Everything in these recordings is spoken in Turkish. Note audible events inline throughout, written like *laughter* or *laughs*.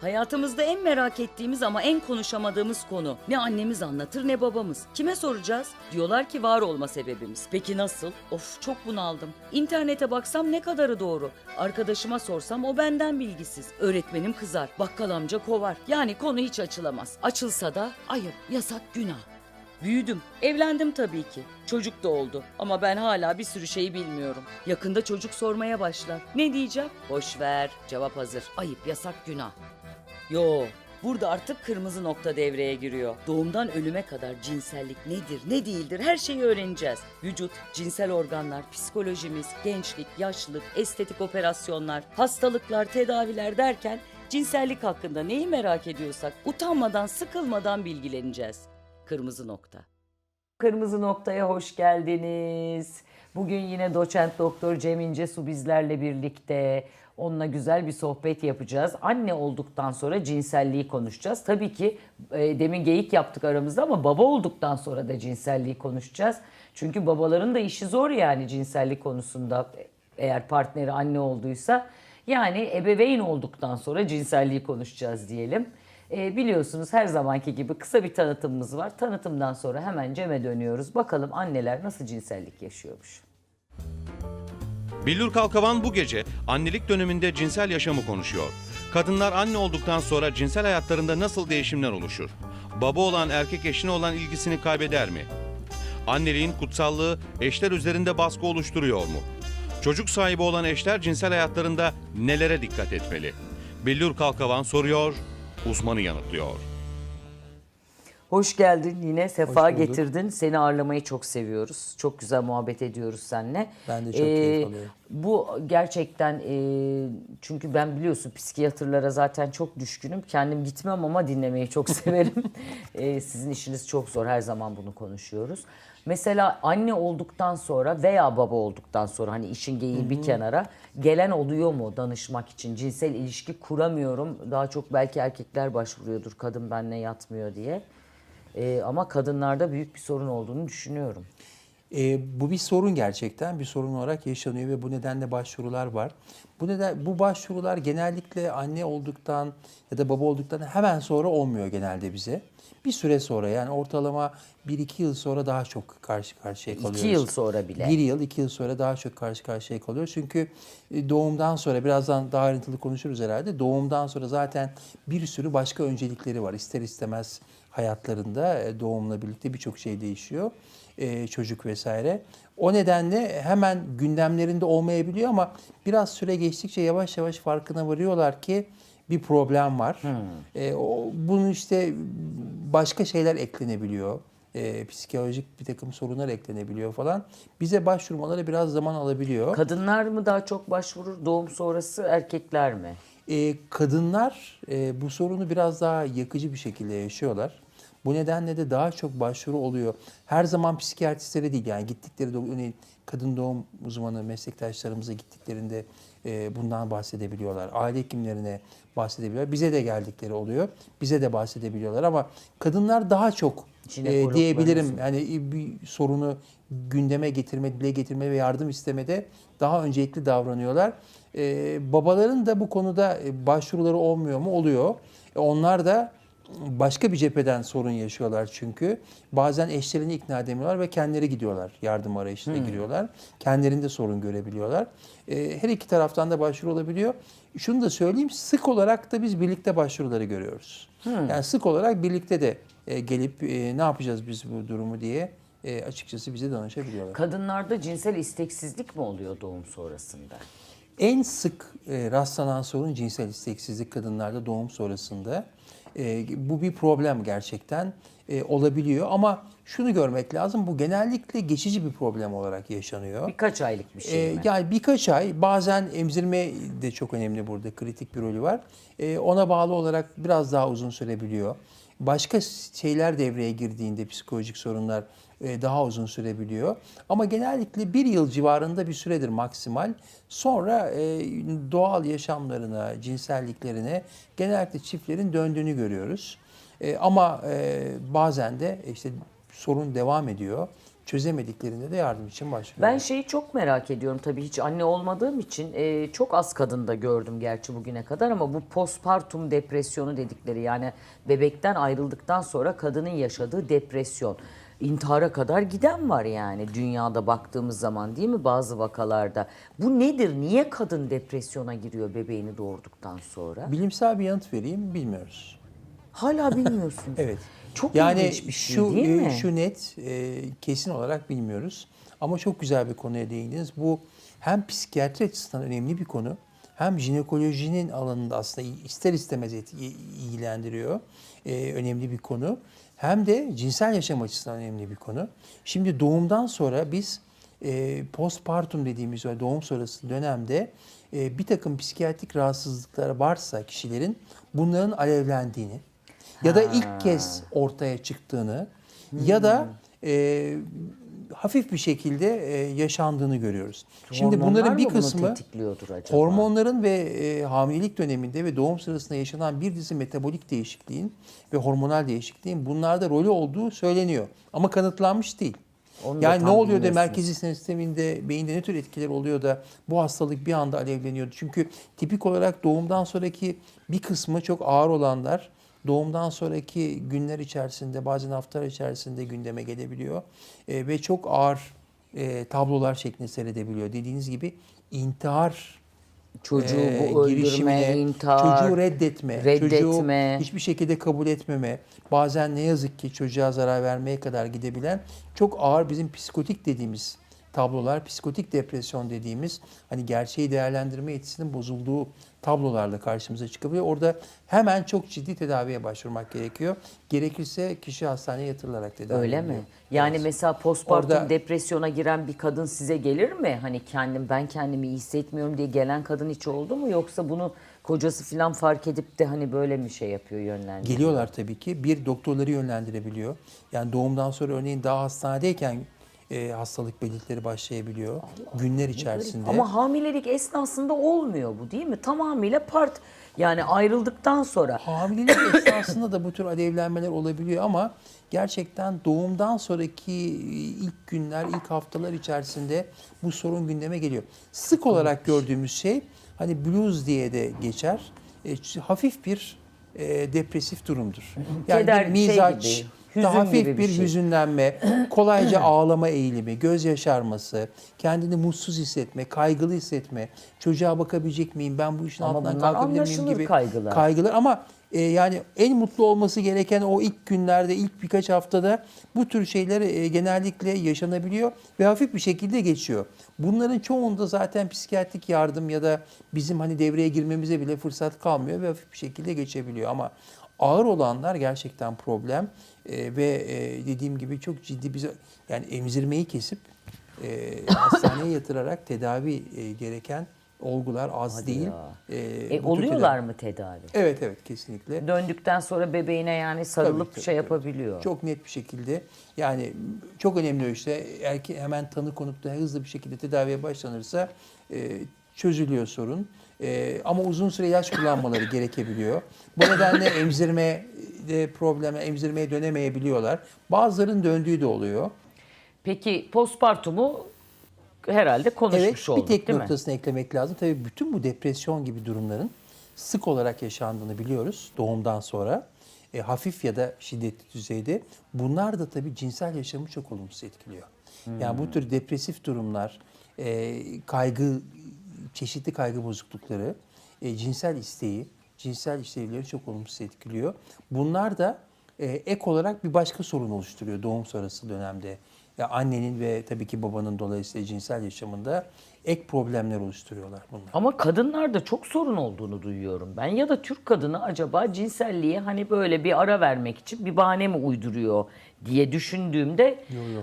Hayatımızda en merak ettiğimiz ama en konuşamadığımız konu. Ne annemiz anlatır ne babamız. Kime soracağız? Diyorlar ki var olma sebebimiz. Peki nasıl? Of çok bunaldım. İnternete baksam ne kadarı doğru. Arkadaşıma sorsam o benden bilgisiz. Öğretmenim kızar. Bakkal amca kovar. Yani konu hiç açılamaz. Açılsa da ayıp, yasak, günah. Büyüdüm. Evlendim tabii ki. Çocuk da oldu. Ama ben hala bir sürü şeyi bilmiyorum. Yakında çocuk sormaya başlar. Ne diyeceğim? Boş ver. Cevap hazır. Ayıp, yasak, günah. Yo, burada artık kırmızı nokta devreye giriyor. Doğumdan ölüme kadar cinsellik nedir, ne değildir her şeyi öğreneceğiz. Vücut, cinsel organlar, psikolojimiz, gençlik, yaşlılık, estetik operasyonlar, hastalıklar, tedaviler derken cinsellik hakkında neyi merak ediyorsak utanmadan, sıkılmadan bilgileneceğiz. Kırmızı nokta. Kırmızı Nokta'ya hoş geldiniz. Bugün yine doçent doktor Cem İncesu bizlerle birlikte. Onunla güzel bir sohbet yapacağız. Anne olduktan sonra cinselliği konuşacağız. Tabii ki e, demin geyik yaptık aramızda ama baba olduktan sonra da cinselliği konuşacağız. Çünkü babaların da işi zor yani cinsellik konusunda eğer partneri anne olduysa. Yani ebeveyn olduktan sonra cinselliği konuşacağız diyelim. E, biliyorsunuz her zamanki gibi kısa bir tanıtımımız var. Tanıtımdan sonra hemen Cem'e dönüyoruz. Bakalım anneler nasıl cinsellik yaşıyormuş. Billur Kalkavan bu gece annelik döneminde cinsel yaşamı konuşuyor. Kadınlar anne olduktan sonra cinsel hayatlarında nasıl değişimler oluşur? Baba olan erkek eşine olan ilgisini kaybeder mi? Anneliğin kutsallığı eşler üzerinde baskı oluşturuyor mu? Çocuk sahibi olan eşler cinsel hayatlarında nelere dikkat etmeli? Billur Kalkavan soruyor, uzmanı yanıtlıyor. Hoş geldin yine sefa getirdin. Seni ağırlamayı çok seviyoruz. Çok güzel muhabbet ediyoruz seninle. Ben de çok keyif alıyorum. Bu gerçekten e, çünkü ben biliyorsun psikiyatrlara zaten çok düşkünüm. Kendim gitmem ama dinlemeyi çok *laughs* severim. E, sizin işiniz çok zor her zaman bunu konuşuyoruz. Mesela anne olduktan sonra veya baba olduktan sonra hani işin geyiği bir kenara gelen oluyor mu danışmak için cinsel ilişki kuramıyorum. Daha çok belki erkekler başvuruyordur kadın benle yatmıyor diye. E, ama kadınlarda büyük bir sorun olduğunu düşünüyorum. E, bu bir sorun gerçekten bir sorun olarak yaşanıyor ve bu nedenle başvurular var. Bu neden bu başvurular genellikle anne olduktan ya da baba olduktan hemen sonra olmuyor genelde bize. Bir süre sonra yani ortalama 1-2 yıl sonra daha çok karşı karşıya kalıyoruz. İki yıl sonra bile. Bir yıl, iki yıl sonra daha çok karşı karşıya kalıyoruz. Çünkü e, doğumdan sonra birazdan daha ayrıntılı konuşuruz herhalde. Doğumdan sonra zaten bir sürü başka öncelikleri var. İster istemez hayatlarında e, doğumla birlikte birçok şey değişiyor. E, çocuk vesaire. O nedenle hemen gündemlerinde olmayabiliyor ama biraz süre geçtikçe yavaş yavaş farkına varıyorlar ki bir problem var. E, o, bunun işte başka şeyler eklenebiliyor. E, psikolojik bir takım sorunlar eklenebiliyor falan. Bize başvurmaları biraz zaman alabiliyor. Kadınlar mı daha çok başvurur doğum sonrası erkekler mi? E, kadınlar e, bu sorunu biraz daha yakıcı bir şekilde yaşıyorlar. Bu nedenle de daha çok başvuru oluyor. Her zaman psikiyatristlere değil yani gittikleri örneğin kadın doğum uzmanı meslektaşlarımıza gittiklerinde e, bundan bahsedebiliyorlar. Aile hekimlerine bahsedebiliyorlar. Bize de geldikleri oluyor. Bize de bahsedebiliyorlar ama kadınlar daha çok e, diyebilirim. Yani bir sorunu gündeme getirme, dile getirme ve yardım istemede daha öncelikli davranıyorlar. Ee, babaların da bu konuda e, başvuruları olmuyor mu? Oluyor. E, onlar da başka bir cepheden sorun yaşıyorlar çünkü. Bazen eşlerini ikna edemiyorlar ve kendileri gidiyorlar. Yardım arayışına giriyorlar. Kendilerinde sorun görebiliyorlar. E, her iki taraftan da başvuru olabiliyor. Şunu da söyleyeyim, sık olarak da biz birlikte başvuruları görüyoruz. Yani sık olarak birlikte de e, gelip e, ne yapacağız biz bu durumu diye e, açıkçası bize danışabiliyorlar. Kadınlarda cinsel isteksizlik mi oluyor doğum sonrasında? En sık e, rastlanan sorun cinsel isteksizlik kadınlarda doğum sonrasında. E, bu bir problem gerçekten e, olabiliyor ama şunu görmek lazım bu genellikle geçici bir problem olarak yaşanıyor. Birkaç aylık bir şey Ee, mi? yani birkaç ay bazen emzirme de çok önemli burada kritik bir rolü var. Ee, ona bağlı olarak biraz daha uzun sürebiliyor. Başka şeyler devreye girdiğinde psikolojik sorunlar e, daha uzun sürebiliyor. Ama genellikle bir yıl civarında bir süredir maksimal. Sonra e, doğal yaşamlarına, cinselliklerine genellikle çiftlerin döndüğünü görüyoruz. E, ama e, bazen de işte sorun devam ediyor. Çözemediklerinde de yardım için başvuruyorlar. Ben şeyi çok merak ediyorum tabii hiç anne olmadığım için e, çok az kadında gördüm gerçi bugüne kadar ama bu postpartum depresyonu dedikleri yani bebekten ayrıldıktan sonra kadının yaşadığı depresyon. İntihara kadar giden var yani dünyada baktığımız zaman değil mi bazı vakalarda. Bu nedir? Niye kadın depresyona giriyor bebeğini doğurduktan sonra? Bilimsel bir yanıt vereyim bilmiyoruz. Hala *laughs* bilmiyorsunuz. Evet. Çok yani ilginç bir şey şu değil e, mi? şu net e, kesin olarak bilmiyoruz. Ama çok güzel bir konuya değindiniz. Bu hem psikiyatri açısından önemli bir konu. Hem jinekolojinin alanında aslında ister istemez ilgilendiriyor. E, önemli bir konu. Hem de cinsel yaşam açısından önemli bir konu. Şimdi doğumdan sonra biz e, postpartum dediğimiz o doğum sonrası dönemde e, bir takım psikiyatrik rahatsızlıklar varsa kişilerin bunların alevlendiğini ya da ilk kez ortaya çıktığını ya da e, hafif bir şekilde e, yaşandığını görüyoruz. Şimdi Hormonlar bunların bir mı bunu kısmı tetikliyordur acaba? hormonların ve e, hamilelik döneminde ve doğum sırasında yaşanan bir dizi metabolik değişikliğin ve hormonal değişikliğin bunlarda rolü olduğu söyleniyor. Ama kanıtlanmış değil. Onu da yani ne oluyor da bilmiyorsunuz. merkezi sinir sisteminde, beyinde ne tür etkiler oluyor da bu hastalık bir anda alevleniyor? Çünkü tipik olarak doğumdan sonraki bir kısmı çok ağır olanlar doğumdan sonraki günler içerisinde bazen haftalar içerisinde gündeme gelebiliyor. E, ve çok ağır e, tablolar şeklinde seyredebiliyor. Dediğiniz gibi intihar Çocuğu e, bu öldürme, intihar, çocuğu reddetme, reddetme. çocuğu hiçbir şekilde kabul etmeme, bazen ne yazık ki çocuğa zarar vermeye kadar gidebilen çok ağır bizim psikotik dediğimiz tablolar, psikotik depresyon dediğimiz hani gerçeği değerlendirme yetisinin bozulduğu tablolarla karşımıza çıkabiliyor. Orada hemen çok ciddi tedaviye başvurmak gerekiyor. Gerekirse kişi hastaneye yatırılarak tedavi Öyle ediliyor. mi? Yani Evet. mesela postpartum Orada- depresyona giren bir kadın size gelir mi? Hani kendim ben kendimi iyi hissetmiyorum diye gelen kadın hiç oldu mu? Yoksa bunu kocası falan fark edip de hani böyle mi şey yapıyor yönlendiriyor? Geliyorlar tabii ki. Bir doktorları yönlendirebiliyor. Yani doğumdan sonra örneğin daha hastanedeyken e, hastalık belirtileri başlayabiliyor. Günler içerisinde. Ama hamilelik esnasında olmuyor bu değil mi? Tamamıyla part yani ayrıldıktan sonra. Hamilelik *coughs* esnasında da bu tür alevlenmeler olabiliyor ama gerçekten doğumdan sonraki ilk günler, ilk haftalar içerisinde bu sorun gündeme geliyor. Sık olarak gördüğümüz şey hani blues diye de geçer. E, hafif bir e, depresif durumdur. Yani Keder, bir şey mizaç, gibi, hüzün daha hafif bir bir şey. hüzünlenme, *clears throat* kolayca ağlama eğilimi, göz yaşarması, kendini mutsuz hissetme, kaygılı hissetme, çocuğa bakabilecek miyim, ben bu işin Ama altından kalkabilir miyim gibi kaygılar. kaygılar ama e, yani en mutlu olması gereken o ilk günlerde, ilk birkaç haftada bu tür şeyler e, genellikle yaşanabiliyor ve hafif bir şekilde geçiyor. Bunların çoğunda zaten psikiyatrik yardım ya da bizim hani devreye girmemize bile fırsat kalmıyor ve hafif bir şekilde geçebiliyor ama ağır olanlar gerçekten problem E, ve e, dediğim gibi çok ciddi bir yani emzirmeyi kesip e, *laughs* hastaneye yatırarak tedavi e, gereken olgular az değil. ya. E, E, oluyorlar tedavi- mı tedavi? Evet evet kesinlikle. Döndükten sonra bebeğine yani sarılıp Tabii, tabii, şey tabii. yapabiliyor. Çok net bir şekilde yani çok önemli işte erke hemen tanı konup da hızlı bir şekilde tedaviye başlanırsa e, çözülüyor sorun. E, ama uzun süre ilaç kullanmaları gerekebiliyor. Bu nedenle emzirme de probleme, emzirmeye dönemeyebiliyorlar. Bazılarının döndüğü de oluyor. Peki postpartumu herhalde konuşmuş Evet, olduk bir tek değil mi? noktasını eklemek lazım. Tabii bütün bu depresyon gibi durumların sık olarak yaşandığını biliyoruz doğumdan sonra. E, hafif ya da şiddetli düzeyde. Bunlar da tabii cinsel yaşamı çok olumsuz etkiliyor. Yani bu tür depresif durumlar, e, kaygı, çeşitli kaygı bozuklukları, e, cinsel isteği, cinsel işlevleri çok olumsuz etkiliyor. Bunlar da e, ek olarak bir başka sorun oluşturuyor doğum sonrası dönemde. Ya annenin ve tabii ki babanın dolayısıyla cinsel yaşamında ek problemler oluşturuyorlar bunlar. Ama kadınlarda çok sorun olduğunu duyuyorum ben. Ya da Türk kadını acaba cinselliğe hani böyle bir ara vermek için bir bahane mi uyduruyor diye düşündüğümde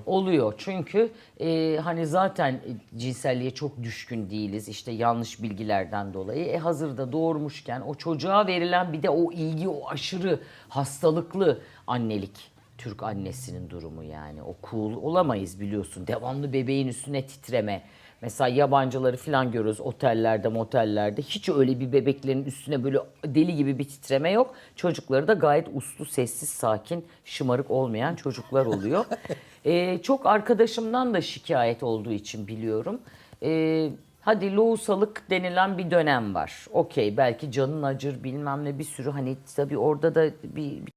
oluyor. Çünkü e, hani zaten cinselliğe çok düşkün değiliz işte yanlış bilgilerden dolayı. E hazırda doğurmuşken o çocuğa verilen bir de o ilgi o aşırı hastalıklı annelik. Türk annesinin durumu yani o cool olamayız biliyorsun. Devamlı bebeğin üstüne titreme. Mesela yabancıları falan görüyoruz otellerde, motellerde. Hiç öyle bir bebeklerin üstüne böyle deli gibi bir titreme yok. Çocukları da gayet uslu, sessiz, sakin, şımarık olmayan çocuklar oluyor. *laughs* Ee, çok arkadaşımdan da şikayet olduğu için biliyorum. Ee, hadi lohusalık denilen bir dönem var. Okey belki canın acır bilmem ne bir sürü hani tabii orada da bir, bir